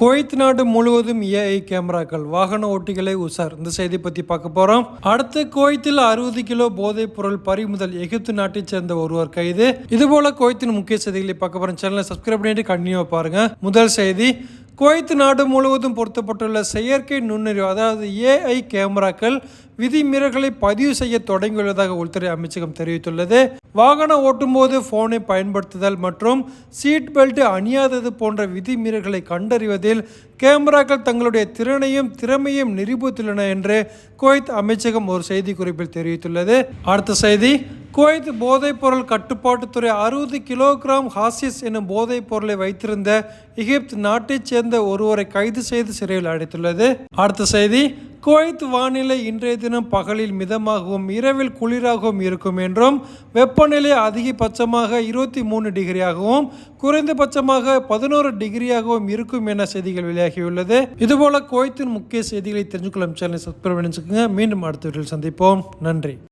Kuwait நாடு முழுவதும் AI கேமராக்கள் வாகன ஓட்டிகளை உசார் இந்த செய்தி பத்தி பார்க்க போறோம். அடுத்து குவைத்தில் அறுபது கிலோ போதைப் பொருள் பறிமுதல் எகிப்து நாட்டைச் சேர்ந்த ஒருவர் கைது. இதுபோல குவைத்தின் முக்கிய செய்திகளை பார்க்க போறோம். சேனலை சப்ஸ்கிரைப் பண்ணிட்டு கண்டினியூ பாருங்க. முதல் செய்தி குவைத் நாடு முழுவதும் பொருத்தப்பட்டுள்ள செயற்கை நுண்ணறிவு அதாவது ஏஐ கேமராக்கள் விதிமீறல்களை பதிவு செய்ய தொடங்கியுள்ளதாக உள்துறை அமைச்சகம் தெரிவித்துள்ளது. வாகனம் ஓட்டும்போது போனை பயன்படுத்துதல் மற்றும் சீட் பெல்ட் அணியாதது போன்ற விதிமீறல்களை கண்டறிவதில் கேமராக்கள் தங்களுடைய திறனையும் திறமையும் நிரூபித்துள்ளன என்று குவைத் அமைச்சகம் ஒரு செய்திக்குறிப்பில் தெரிவித்துள்ளது. அடுத்த செய்தி குவைத் போதைப்பொருள் கட்டுப்பாட்டுத்துறை அறுபது கிலோகிராம் ஹாசிஸ் எனும் போதைப் பொருளை வைத்திருந்த எகிப்து நாட்டைச் சேர்ந்த ஒருவரை கைது செய்து சிறையில் அடைத்துள்ளது. அடுத்த செய்தி குவைத் வானிலை இன்றைய தினம் பகலில் மிதமாகவும் இரவில் குளிராகவும் இருக்கும் என்றும் வெப்பநிலை அதிகபட்சமாக இருபத்தி மூணு டிகிரியாகவும் குறைந்தபட்சமாக பதினோரு டிகிரியாகவும் இருக்கும் என செய்திகள் வெளியாகியுள்ளது. இதுபோல குவைத்தின் முக்கிய செய்திகளை தெரிஞ்சுக்கொள்ளும் சேனலை சப்ஸ்கிரைப் பண்ணிச்சுக்கோங்க மீண்டும் அடுத்த வீட்டில் சந்திப்போம். நன்றி.